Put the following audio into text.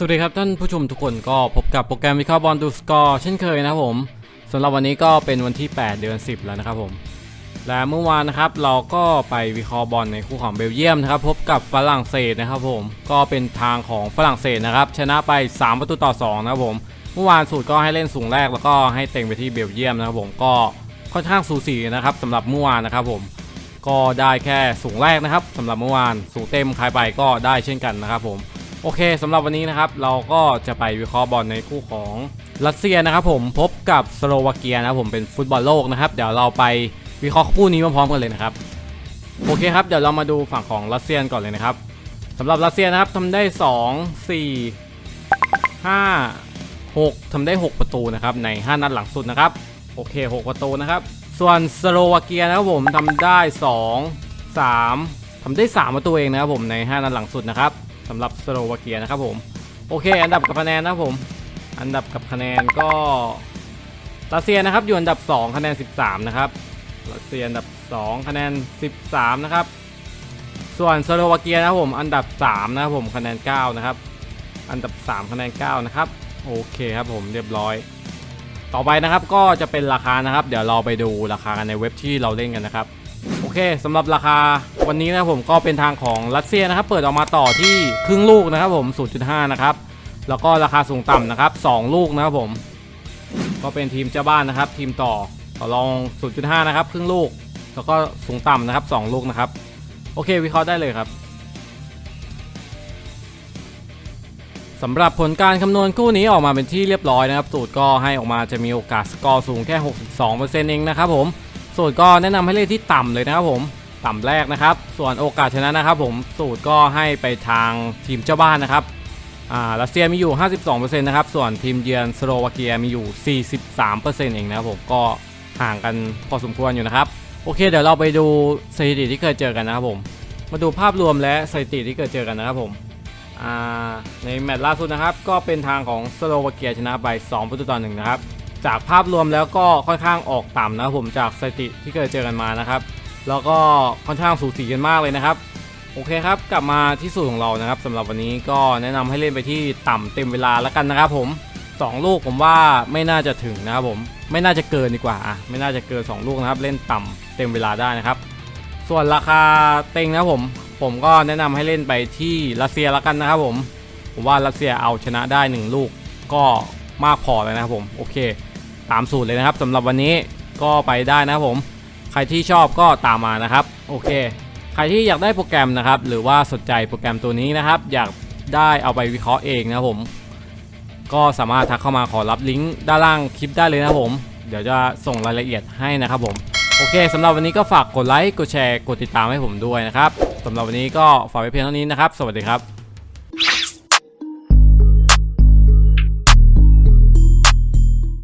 สวัสดีครับท่านผู้ชมทุกคนก็พบกับโปรแกรมวิเคราะห์บอลดูสกอร์เช่นเคยนะครับผมสำหรับวันนี้ก็เป็นวันที่ 8 เดือน 10 แล้วนะครับผมและเมื่อวานนะครับเราก็ไปวิเคราะห์บอลในคู่ของเบลเยียมนะครับพบกับฝรั่งเศสนะครับผมก็เป็นทางของฝรั่งเศสนะครับชนะไป 3 ประตูต่อ 2 นะครับผมเมื่อวานสูตรก็ให้เล่นสูงแรกแล้วก็ให้เต็งไปที่เบลเยียมนะครับผมก็ค่อนข้างสูสีนะครับสำหรับเมื่อวานนะครับผมก็ได้แค่สูงแรกนะครับสำหรับเมื่อวานสูงเต็มใครไปก็ได้เช่นกันนะครับผม โอเคสำหรับวันนี้นะครับเราก็จะไปวิเคราะห์บอลในคู่ของรัสเซียนะครับผมพบกับสโลวาเกียนะผมเป็นฟุตบอลโลกนะครับเดี๋ยวเราไปวิเคราะห์คู่นี้พร้อมๆกันเลยนะครับโอเคครับเดี๋ยวเรามาดูฝั่งของรัสเซียก่อนเลยนะครับสำหรับรัสเซียนะครับทำได้ 2 4 5 6ทำได้ 6 ประตูนะครับใน 5 นัดหลังสุดนะครับโอเค 6 ประตูนะครับส่วนสโลวาเกียนะครับผมทำได้ 2 3ทำได้ 3 ประตูเองนะครับผมใน 5 นัดหลังสุดนะครับ สำหรับสโลวาเกียนะครับผมโอเค อันดับกับคะแนนนะครับผม อันดับกับคะแนนก็รัสเซียนะครับอยู่อันดับ 2 คะแนน 13 นะครับรัสเซียอันดับ 2 คะแนน 13 นะครับ ส่วนสโลวาเกียนะครับผมอันดับ 3 นะครับผมคะแนน 9 นะครับ อันดับ 3 คะแนน 9 นะครับโอเคครับผมเรียบร้อย ต่อไปนะครับก็จะเป็นราคานะครับ เดี๋ยวเราไปดูราคากันในเว็บที่เราเล่นกันนะครับ อเคสำหรับราคาวันนี้นะผมก็เป็นทางของรัสเซียนะครับ เปิดออกมาต่อที่ครึ่งลูกนะครับผม 0.5 นะครับ แล้วก็ราคาสูงต่ำนะครับ 2 ลูกนะครับผม ก็เป็นทีมเจ้าบ้านนะครับ ทีมต่อต่อรอง 0.5 นะครับ ครึ่งลูก แล้วก็สูงต่ำนะครับ 2 ลูกนะครับ โอเค วิเคราะห์ได้เลยครับสำหรับผลการคำนวณคู่นี้ออกมาเป็นที่เรียบร้อยนะครับ สูตรก็ให้ออกมาจะมีโอกาสสกอร์สูงแค่ 62%เองนะครับผม สูตรก็แนะนำให้เล่นที่ต่ำเลยนะครับผมต่ำแรกนะครับ ส่วนโอกาสชนะนะครับ ผมสูตรก็ให้ไปทางทีมเจ้าบ้านนะครับอ่ารัสเซียมีอยู่ 52%นะครับ ส่วนทีมเยือนสโลวาเกียมีอยู่ 43%เองนะครับผมก็ห่างกันพอสมควรอยู่นะครับ โอเค เดี๋ยวเราไปดูสถิติที่เคยเจอกันนะครับผม มาดูภาพรวมและสถิติที่เคยเจอกันนะครับผมอ่าในแมตช์ล่าสุดนะครับ ก็เป็นทางของสโลวาเกียชนะไป2ประตูต่อ1นะครับ จากภาพรวมแล้วก็ค่อนข้างออกต่ำนะผมจากสถิติที่เคยเจอกันมานะครับ แล้วก็ค่อนข้างสูสีกันมากเลยนะครับ โอเคครับ กลับมาที่สูตรของเรานะครับสำหรับวันนี้ก็แนะนำให้เล่นไปที่ต่ำเต็มเวลาแล้วกันนะครับ ผม 2 ลูกผมว่าไม่น่าจะถึงนะครับผมไม่น่าจะเกินดีกว่าอะไม่น่าจะเกิน 2 ลูกนะครับ เล่นต่ำเต็มเวลาได้นะครับ ส่วนราคาเต็งนะผมผมก็แนะนำให้เล่นไปที่รัสเซียแล้วกันนะครับผมผมว่ารัสเซียเอาชนะได้ 1 ลูกก็มากพอเลยนะครับผมโอเค ตามสูตรเลยนะครับสำหรับวันนี้ก็ไปได้นะครับผม ใครที่ชอบก็ตามมานะครับ โอเค ใครที่อยากได้โปรแกรมนะครับ หรือว่าสนใจโปรแกรมตัวนี้นะครับ อยากได้เอาไปวิเคราะห์เองนะครับผม ก็สามารถทักเข้ามาขอรับลิงก์ด้านล่างคลิปได้เลยนะครับผม เดี๋ยวจะส่งรายละเอียดให้นะครับผม โอเคสำหรับวันนี้ก็ฝากกดไลค์ กดแชร์ กดติดตามให้ผมด้วยนะครับสำหรับวันนี้ก็ฝากไว้เพียงเท่านี้นะครับ สวัสดีครับ